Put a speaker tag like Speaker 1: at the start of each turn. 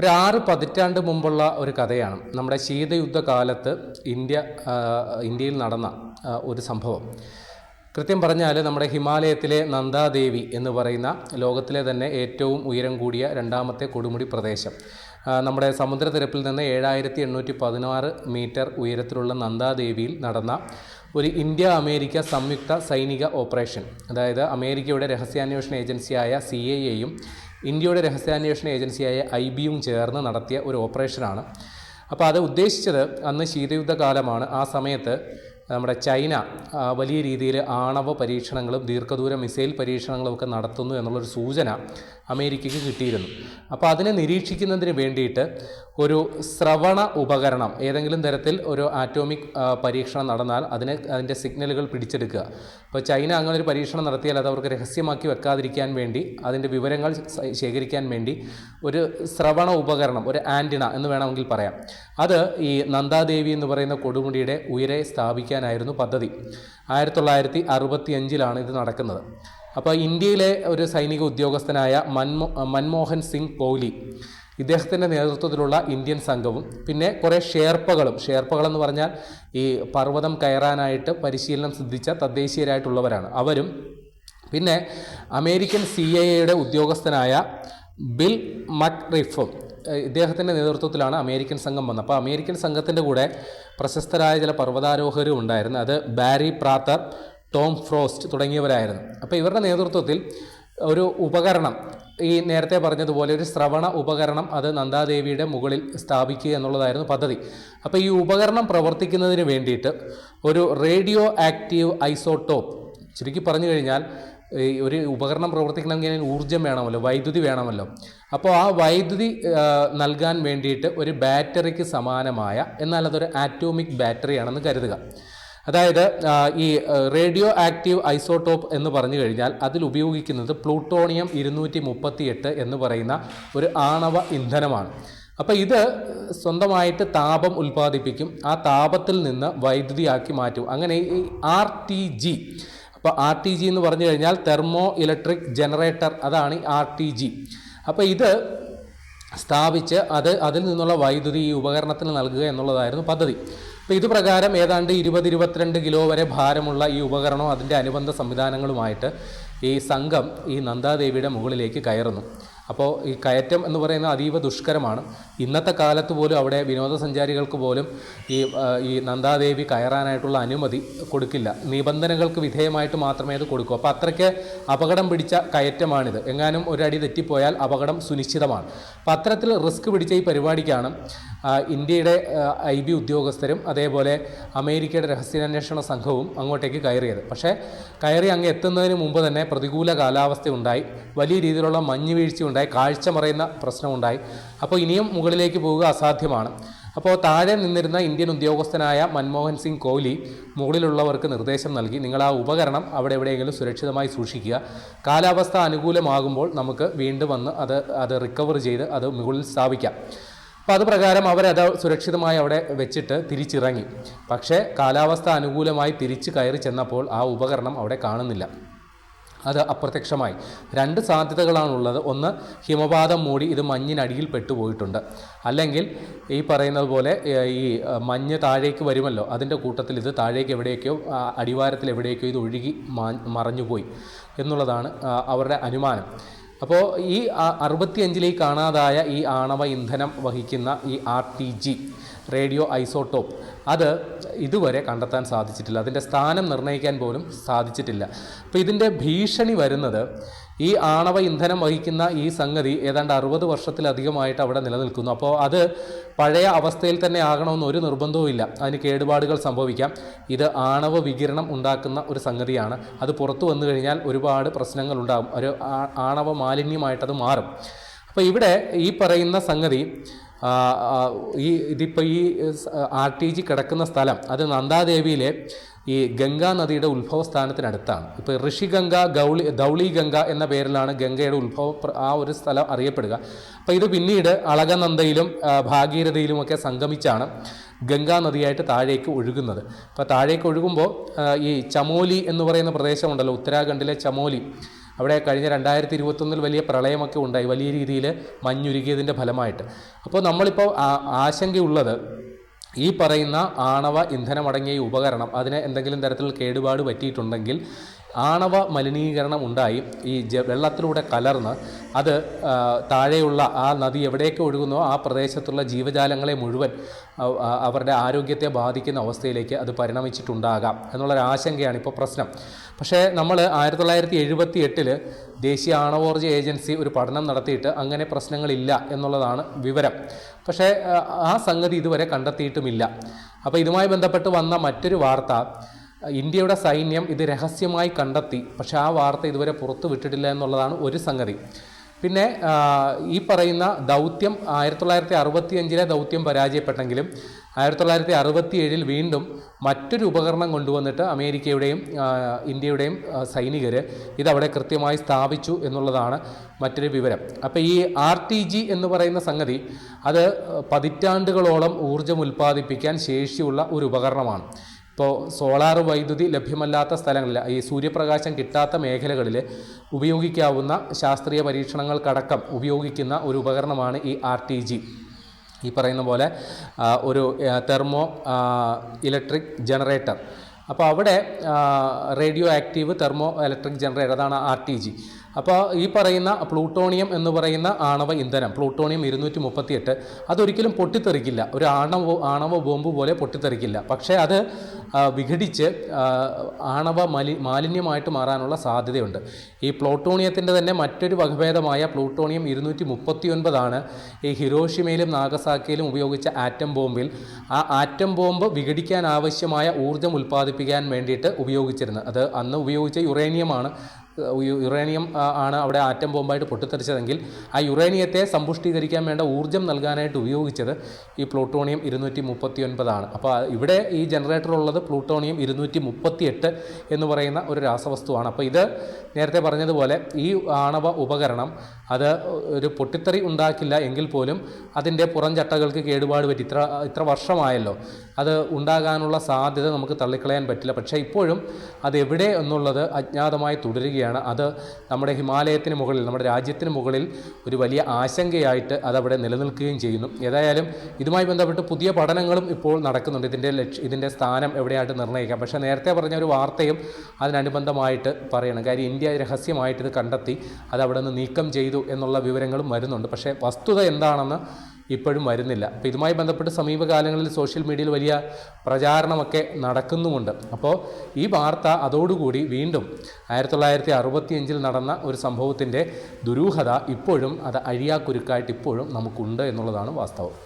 Speaker 1: ഒരു ആറ് പതിറ്റാണ്ട് മുമ്പുള്ള ഒരു കഥയാണ് നമ്മുടെ ശീതയുദ്ധ കാലത്ത് ഇന്ത്യ ഇന്ത്യയിൽ നടന്ന ഒരു സംഭവം. കൃത്യം പറഞ്ഞാൽ നമ്മുടെ ഹിമാലയത്തിലെ നന്ദാദേവി എന്ന് പറയുന്ന ലോകത്തിലെ തന്നെ ഏറ്റവും ഉയരം കൂടിയ രണ്ടാമത്തെ കൊടുമുടി പ്രദേശം. നമ്മുടെ സമുദ്രനിരപ്പിൽ നിന്ന് ഏഴായിരത്തി എണ്ണൂറ്റി പതിനാറ് മീറ്റർ ഉയരത്തിലുള്ള നന്ദാദേവിയിൽ നടന്ന ഒരു ഇന്ത്യ അമേരിക്ക സംയുക്ത സൈനിക ഓപ്പറേഷൻ. അതായത് അമേരിക്കയുടെ രഹസ്യാന്വേഷണ ഏജൻസിയായ സി ഐ എയും ഇന്ത്യയുടെ രഹസ്യാന്വേഷണ ഏജൻസിയായ ഐ ബിയും ചേർന്ന് നടത്തിയ ഒരു ഓപ്പറേഷനാണ്. അപ്പോൾ അത് ഉദ്ദേശിച്ചത് അന്ന് ശീതയുദ്ധ കാലമാണ് ആ സമയത്ത് നമ്മുടെ ചൈന വലിയ രീതിയിൽ ആണവ പരീക്ഷണങ്ങളും ദീർഘദൂര മിസൈൽ പരീക്ഷണങ്ങളും ഒക്കെ നടത്തുന്നു എന്നുള്ളൊരു സൂചന അമേരിക്കയ്ക്ക് കിട്ടിയിരുന്നു. അപ്പോൾ അതിനെ നിരീക്ഷിക്കുന്നതിന് വേണ്ടിയിട്ട് ഒരു ശ്രവണ ഉപകരണം ഏതെങ്കിലും തരത്തിൽ ഒരു ആറ്റോമിക് പരീക്ഷണം നടന്നാൽ അതിനെ അതിന്റെ സിഗ്നലുകൾ പിടിച്ചെടുക്കുക. അപ്പോൾ ചൈന അങ്ങനെ ഒരു പരീക്ഷണം നടത്തിയാൽ അത് അവർക്ക് രഹസ്യമാക്കി വെക്കാതിരിക്കാൻ വേണ്ടി അതിന്റെ വിവരങ്ങൾ ശേഖരിക്കാൻ വേണ്ടി ഒരു ശ്രവണ ഉപകരണം ഒരു ആന്റിന എന്ന് വേണമെങ്കിൽ പറയാം. അത് ഈ നന്ദാദേവി എന്ന് പറയുന്ന കൊടുമുടിയുടെ ഉയരെ സ്ഥാപിക്കാനായിരുന്നു പദ്ധതി. ആയിരത്തി തൊള്ളായിരത്തി അറുപത്തി അഞ്ചിലാണ് ഇത് നടക്കുന്നത്. അപ്പോൾ ഇന്ത്യയിലെ ഒരു സൈനിക ഉദ്യോഗസ്ഥനായ മൻമോ മൻമോഹൻ സിംഗ് കോഹ്ലി ഇദ്ദേഹത്തിന്റെ നേതൃത്വത്തിലുള്ള ഇന്ത്യൻ സംഘവും പിന്നെ കുറേ ഷേർപ്പകളും ഷേർപ്പകളെന്ന് പറഞ്ഞാൽ ഈ പർവതം കയറാനായിട്ട് പരിശീലനം സിദ്ധിച്ച തദ്ദേശീയരായിട്ടുള്ളവരാണ്. അവരും പിന്നെ അമേരിക്കൻ സി ഐ എയുടെ ഉദ്യോഗസ്ഥനായ ബിൽ മക്റിഫും ഇദ്ദേഹത്തിന്റെ നേതൃത്വത്തിലാണ് അമേരിക്കൻ സംഘം വന്നത്. അപ്പോൾ അമേരിക്കൻ സംഘത്തിന്റെ കൂടെ പ്രശസ്തരായ ചില പർവതാരോഹരും ഉണ്ടായിരുന്നു. അത് ബാരി പ്രാത്തർ ടോം ഫ്രോസ്റ്റ് തുടങ്ങിയവരായിരുന്നു. അപ്പോൾ ഇവരുടെ നേതൃത്വത്തിൽ ഒരു ഉപകരണം ഈ നേരത്തെ പറഞ്ഞതുപോലെ ഒരു ശ്രവണ ഉപകരണം അത് നന്ദാദേവിയുടെ മുകളിൽ സ്ഥാപിക്കുക എന്നുള്ളതായിരുന്നു പദ്ധതി. അപ്പോൾ ഈ ഉപകരണം പ്രവർത്തിക്കുന്നതിന് വേണ്ടിയിട്ട് ഒരു റേഡിയോ ആക്റ്റീവ് ഐസോട്ടോപ്പ് ചുരുക്കി പറഞ്ഞു കഴിഞ്ഞാൽ ഒരു ഉപകരണം പ്രവർത്തിക്കണമെങ്കിൽ അതിന് ഊർജം വേണമല്ലോ വൈദ്യുതി വേണമല്ലോ. അപ്പോൾ ആ വൈദ്യുതി നൽകാൻ വേണ്ടിയിട്ട് ഒരു ബാറ്ററിക്ക് സമാനമായ എന്നാൽ അതൊരു ആറ്റോമിക് ബാറ്ററിയാണെന്ന് കരുതുക. അതായത് ഈ റേഡിയോ ആക്റ്റീവ് ഐസോടോപ്പ് എന്ന് പറഞ്ഞു കഴിഞ്ഞാൽ അതിൽ ഉപയോഗിക്കുന്നത് പ്ലൂട്ടോണിയം ഇരുന്നൂറ്റി മുപ്പത്തിയെട്ട് എന്ന് പറയുന്ന ഒരു ആണവ ഇന്ധനമാണ്. അപ്പോൾ ഇത് സ്വന്തമായിട്ട് താപം ഉൽപ്പാദിപ്പിക്കും ആ താപത്തിൽ നിന്ന് വൈദ്യുതിയാക്കി മാറ്റും. അങ്ങനെ ഈ ആർ ടി ജി അപ്പോൾ ആർ ടി ജി എന്ന് പറഞ്ഞു കഴിഞ്ഞാൽ തെർമോ ഇലക്ട്രിക് ജനറേറ്റർ അതാണ് ആർ ടി ജി അപ്പോൾ ഇത് സ്ഥാപിച്ച് അത് അതിൽ നിന്നുള്ള വൈദ്യുതി ഈ ഉപകരണത്തിന് നൽകുക എന്നുള്ളതായിരുന്നു പദ്ധതി. അപ്പോൾ ഇതുപ്രകാരം ഏതാണ്ട് ഇരുപത് ഇരുപത്തിരണ്ട് കിലോ വരെ ഭാരമുള്ള ഈ ഉപകരണവും അതിന്റെ അനുബന്ധ സംവിധാനങ്ങളുമായിട്ട് ഈ സംഘം ഈ നന്ദാദേവിയുടെ മുകളിലേക്ക് കയറുന്നു. അപ്പോൾ ഈ കയറ്റം എന്ന് പറയുന്നത് അതീവ ദുഷ്കരമാണ്. ഇന്നത്തെ കാലത്ത് പോലും അവിടെ വിനോദസഞ്ചാരികൾക്ക് പോലും ഈ ഈ നന്ദാദേവി കയറാനായിട്ടുള്ള അനുമതി കൊടുക്കില്ല. നിബന്ധനകൾക്ക് വിധേയമായിട്ട് മാത്രമേ അത് കൊടുക്കൂ. അപ്പോൾ അത്രയ്ക്ക് അപകടം പിടിച്ച കയറ്റമാണിത്. എങ്ങാനും ഒരടി തെറ്റിപ്പോയാൽ അപകടം സുനിശ്ചിതമാണ്. അപ്പോൾ അത്തരത്തിൽ റിസ്ക് പിടിച്ച ഈ പരിപാടിക്കാണ് ഇന്ത്യയുടെ ഐ ബി ഉദ്യോഗസ്ഥരും അതേപോലെ അമേരിക്കയുടെ രഹസ്യാന്വേഷണ സംഘവും അങ്ങോട്ടേക്ക് കയറിയത്. പക്ഷേ കയറി അങ്ങ് എത്തുന്നതിന് മുമ്പ് തന്നെ പ്രതികൂല കാലാവസ്ഥ ഉണ്ടായി വലിയ രീതിയിലുള്ള മഞ്ഞ് വീഴ്ച ഉണ്ടായി കാഴ്ച മറയുന്ന പ്രശ്നമുണ്ടായി. അപ്പോൾ ഇനിയും മുകളിലേക്ക് പോവുക അസാധ്യമാണ്. അപ്പോൾ താഴെ നിന്നിരുന്ന ഇന്ത്യൻ ഉദ്യോഗസ്ഥനായ മൻമോഹൻ സിംഗ് കോഹ്ലി മുകളിലുള്ളവർക്ക് നിർദ്ദേശം നൽകി. നിങ്ങൾ ആ ഉപകരണം അവിടെ എവിടെയെങ്കിലും സുരക്ഷിതമായി സൂക്ഷിക്കുക. കാലാവസ്ഥ അനുകൂലമാകുമ്പോൾ നമുക്ക് വീണ്ടും വന്ന് അത് അത് റിക്കവർ ചെയ്ത് അത് മുകളിൽ സ്ഥാപിക്കാം. അപ്പോൾ അത് പ്രകാരം അവരത് സുരക്ഷിതമായി അവിടെ വെച്ചിട്ട് തിരിച്ചിറങ്ങി. പക്ഷേ കാലാവസ്ഥ അനുകൂലമായി തിരിച്ച് കയറി ചെന്നപ്പോൾ ആ ഉപകരണം അവിടെ കാണുന്നില്ല. അത് അപ്രത്യക്ഷമായി. രണ്ട് സാധ്യതകളാണുള്ളത്. ഒന്ന് ഹിമപാതം മൂടി ഇത് മഞ്ഞിനടിയിൽ പെട്ടുപോയിട്ടുണ്ട്. അല്ലെങ്കിൽ ഈ പറയുന്നത് പോലെ ഈ മഞ്ഞ് താഴേക്ക് വരുമല്ലോ അതിന്റെ കൂട്ടത്തിൽ ഇത് താഴേക്ക് എവിടേക്കോ ആ, അടിവാരത്തിൽ എവിടേക്കോ ഇത് ഒഴുകി മറഞ്ഞുപോയി എന്നുള്ളതാണ് അവരുടെ അനുമാനം. അപ്പോൾ ഈ അറുപത്തിയഞ്ചിലേക്ക് കാണാതായ ഈ ആണവ ഇന്ധനം വഹിക്കുന്ന ഈ R T G radio isotope അത് ഇതുവരെ കണ്ടെത്താൻ സാധിച്ചിട്ടില്ല. അതിന്റെ സ്ഥാനം നിർണയിക്കാൻ പോലും സാധിച്ചിട്ടില്ല. അപ്പോൾ ഇതിന്റെ ഭീഷണി വരുന്നത് ഈ ആണവ ഇന്ധനം വഹിക്കുന്ന ഈ സംഗതി ഏതാണ്ട് അറുപത് വർഷത്തിലധികമായിട്ട് അവിടെ നിലനിൽക്കുന്നു. അപ്പോൾ അത് പഴയ അവസ്ഥയിൽ തന്നെ ആകണമെന്ന് ഒരു നിർബന്ധവും ഇല്ല. അതിന് കേടുപാടുകൾ സംഭവിക്കാം. ഇത് ആണവ വികിരണം ഉണ്ടാക്കുന്ന ഒരു സംഗതിയാണ്. അത് പുറത്തു വന്നു കഴിഞ്ഞാൽ ഒരുപാട് പ്രശ്നങ്ങൾ ഉണ്ടാകും. ഒരു ആണവ മാലിന്യമായിട്ടത് മാറും. അപ്പോൾ ഇവിടെ ഈ പറയുന്ന സംഗതി ഈ ഇതിപ്പോൾ ഈ ആർ ടി ജി കിടക്കുന്ന സ്ഥലം അത് നന്ദാദേവിയിലെ ഈ ഗംഗാ നദിയുടെ ഉത്ഭവസ്ഥാനത്തിനടുത്താണ്. ഇപ്പോൾ ഋഷിഗംഗ ഗൗളി ധൗളി ഗംഗ എന്ന പേരിലാണ് ഗംഗയുടെ ഉത്ഭവ ആ ഒരു സ്ഥലം അറിയപ്പെടുക. അപ്പോൾ ഇത് പിന്നീട് അളകനന്ദയിലും ഭാഗീരഥയിലുമൊക്കെ സംഗമിച്ചാണ് ഗംഗാ നദിയായിട്ട് താഴേക്ക് ഒഴുകുന്നത്. അപ്പോൾ താഴേക്ക് ഒഴുകുമ്പോൾ ഈ ചമോലി എന്ന് പറയുന്ന പ്രദേശമുണ്ടല്ലോ ഉത്തരാഖണ്ഡിലെ ചമോലി. അവിടെ കഴിഞ്ഞ രണ്ടായിരത്തി ഇരുപത്തൊന്നിൽ വലിയ പ്രളയമൊക്കെ ഉണ്ടായി വലിയ രീതിയിൽ മഞ്ഞുരുകിയതിന്റെ ഫലമായിട്ട്. അപ്പോൾ നമ്മളിപ്പോൾ ആശങ്കയുള്ളത് ഈ പറയുന്ന ആണവ ഇന്ധനമടങ്ങിയ ഉപകരണം അതിന് എന്തെങ്കിലും തരത്തിൽ കേടുപാട് പറ്റിയിട്ടുണ്ടെങ്കിൽ ആണവ മലിനീകരണം ഉണ്ടായി. ഈ വെള്ളത്തിലൂടെ കലർന്ന് അത് താഴെയുള്ള ആ നദി എവിടേക്ക് ഒഴുകുന്നോ ആ പ്രദേശത്തുള്ള ജീവജാലങ്ങളെ മുഴുവൻ അവരുടെ ആരോഗ്യത്തെ ബാധിക്കുന്ന അവസ്ഥയിലേക്ക് അത് പരിണമിച്ചിട്ടുണ്ടാകാം എന്നുള്ളൊരു ആശങ്കയാണ് ഇപ്പോൾ പ്രശ്നം. പക്ഷേ നമ്മൾ ആയിരത്തി തൊള്ളായിരത്തി എഴുപത്തി എട്ടിൽ ദേശീയ ആണവോർജ ഏജൻസി ഒരു പഠനം നടത്തിയിട്ട് അങ്ങനെ പ്രശ്നങ്ങളില്ല എന്നുള്ളതാണ് വിവരം. പക്ഷേ ആ സംഗതി ഇതുവരെ കണ്ടെത്തിയിട്ടുമില്ല. അപ്പോൾ ഇതുമായി ബന്ധപ്പെട്ട് വന്ന മറ്റൊരു വാർത്ത ഇന്ത്യയുടെ സൈന്യം ഇത് രഹസ്യമായി കണ്ടെത്തി പക്ഷേ ആ വാർത്ത ഇതുവരെ പുറത്തു വിട്ടിട്ടില്ല എന്നുള്ളതാണ് ഒരു സംഗതി. പിന്നെ ഈ പറയുന്ന ദൗത്യം ആയിരത്തി തൊള്ളായിരത്തി അറുപത്തി അഞ്ചിലെ ദൗത്യം പരാജയപ്പെട്ടെങ്കിലും ആയിരത്തി തൊള്ളായിരത്തി അറുപത്തി ഏഴിൽ വീണ്ടും മറ്റൊരു ഉപകരണം കൊണ്ടുവന്നിട്ട് അമേരിക്കയുടെയും ഇന്ത്യയുടെയും സൈനികർ ഇതവിടെ കൃത്യമായി സ്ഥാപിച്ചു എന്നുള്ളതാണ് മറ്റൊരു വിവരം. അപ്പോൾ ഈ ആർ ടി ജി എന്ന് പറയുന്ന സംഗതി അത് പതിറ്റാണ്ടുകളോളം ഊർജം ഉൽപ്പാദിപ്പിക്കാൻ ശേഷിയുള്ള ഒരു ഉപകരണമാണ്. ഇപ്പോൾ സോളാർ വൈദ്യുതി ലഭ്യമല്ലാത്ത സ്ഥലങ്ങളിൽ ഈ സൂര്യപ്രകാശം കിട്ടാത്ത മേഖലകളിൽ ഉപയോഗിക്കാവുന്ന ശാസ്ത്രീയ പരീക്ഷണങ്ങൾക്കടക്കം ഉപയോഗിക്കുന്ന ഒരു ഉപകരണമാണ് ഈ ആർ ടി ജി. ഈ പറയുന്ന പോലെ ഒരു തെർമോ ഇലക്ട്രിക് ജനറേറ്റർ. അപ്പോൾ അവിടെ radio active thermo electric generator അതാണ് ആർ ടി ജി. അപ്പോൾ ഈ പറയുന്ന പ്ലൂട്ടോണിയം എന്ന് പറയുന്ന ആണവ ഇന്ധനം പ്ലൂട്ടോണിയം ഇരുന്നൂറ്റി മുപ്പത്തിയെട്ട് അതൊരിക്കലും പൊട്ടിത്തെറിക്കില്ല. ഒരു ആണവ ആണവ ബോംബ് പോലെ പൊട്ടിത്തെറിക്കില്ല. പക്ഷേ അത് വിഘടിച്ച് ആണവ മലി മാലിന്യമായിട്ട് മാറാനുള്ള സാധ്യതയുണ്ട്. ഈ പ്ലൂട്ടോണിയത്തിന്റെ തന്നെ മറ്റൊരു വകഭേദമായ പ്ലൂട്ടോണിയം ഇരുന്നൂറ്റി മുപ്പത്തി ഒൻപതാണ് ഈ ഹിരോഷിമയിലും നാഗസാക്കിയിലും ഉപയോഗിച്ച ആറ്റം ബോംബിൽ. ആ ആറ്റം ബോംബ് വിഘടിക്കാൻ ആവശ്യമായ ഊർജം ഉൽപ്പാദിപ്പിക്കാൻ വേണ്ടിയിട്ട് ഉപയോഗിച്ചിരുന്നത്. അത് അന്ന് ഉപയോഗിച്ച യുറേനിയമാണ്. യുറേനിയം ആണ് അവിടെ ആറ്റം ബോംബായിട്ട് പൊട്ടിത്തെറിച്ചതെങ്കിൽ ആ യുറേനിയത്തെ സമ്പുഷ്ടീകരിക്കാൻ വേണ്ട ഊർജം നൽകാനായിട്ട് ഉപയോഗിച്ചത് ഈ പ്ലൂട്ടോണിയം ഇരുന്നൂറ്റി മുപ്പത്തി ഒൻപതാണ് അപ്പോൾ ഇവിടെ ഈ ജനറേറ്റർ ഉള്ളത് പ്ലൂട്ടോണിയം ഇരുന്നൂറ്റി മുപ്പത്തി എട്ട് എന്ന് പറയുന്ന ഒരു രാസവസ്തുവാണ്. അപ്പോൾ ഇത് നേരത്തെ പറഞ്ഞതുപോലെ ഈ ആണവ ഉപകരണം അത് ഒരു പൊട്ടിത്തെറി ഉണ്ടാക്കില്ല എങ്കിൽ പോലും അതിന്റെ പുറം ചട്ടകൾക്ക് കേടുപാട് പറ്റി. ഇത്ര ഇത്ര വർഷമായല്ലോ. അത് ഉണ്ടാകാനുള്ള സാധ്യത നമുക്ക് തള്ളിക്കളയാൻ പറ്റില്ല. പക്ഷേ ഇപ്പോഴും അത് എവിടെ എന്നുള്ളത് അജ്ഞാതമായി തുടരുകയാണ്. അത് നമ്മുടെ ഹിമാലയത്തിന് മുകളിൽ നമ്മുടെ രാജ്യത്തിന് മുകളിൽ ഒരു വലിയ ആശങ്കയായിട്ട് അതവിടെ നിലനിൽക്കുകയും ചെയ്യുന്നു. ഏതായാലും ഇതുമായി ബന്ധപ്പെട്ട് പുതിയ പഠനങ്ങളും ഇപ്പോൾ നടക്കുന്നുണ്ട്. ഇതിന്റെ ലക്ഷ്യ ഇതിന്റെ സ്ഥാനം എവിടെയായിട്ട് നിർണയിക്കാം. പക്ഷേ നേരത്തെ പറഞ്ഞ ഒരു വാർത്തയും അതിനനുബന്ധമായിട്ട് പറയണം. കാര്യം ഇന്ത്യ രഹസ്യമായിട്ട് ഇത് കണ്ടെത്തി അത് അവിടെ നിന്ന് നീക്കം ചെയ്തു എന്നുള്ള വിവരങ്ങളും വരുന്നുണ്ട്. പക്ഷേ വസ്തുത എന്താണെന്ന് ഇപ്പോഴും വരുന്നില്ല. അപ്പോൾ ഇതുമായി ബന്ധപ്പെട്ട് സമീപകാലങ്ങളിൽ സോഷ്യൽ മീഡിയയിൽ വലിയ പ്രചാരണമൊക്കെ നടക്കുന്നുമുണ്ട്. അപ്പോൾ ഈ വാർത്ത അതോടുകൂടി വീണ്ടും ആയിരത്തി തൊള്ളായിരത്തി നടന്ന ഒരു സംഭവത്തിന്റെ ദുരൂഹത ഇപ്പോഴും അത് അഴിയാക്കുരുക്കായിട്ട് ഇപ്പോഴും നമുക്കുണ്ട് എന്നുള്ളതാണ് വാസ്തവം.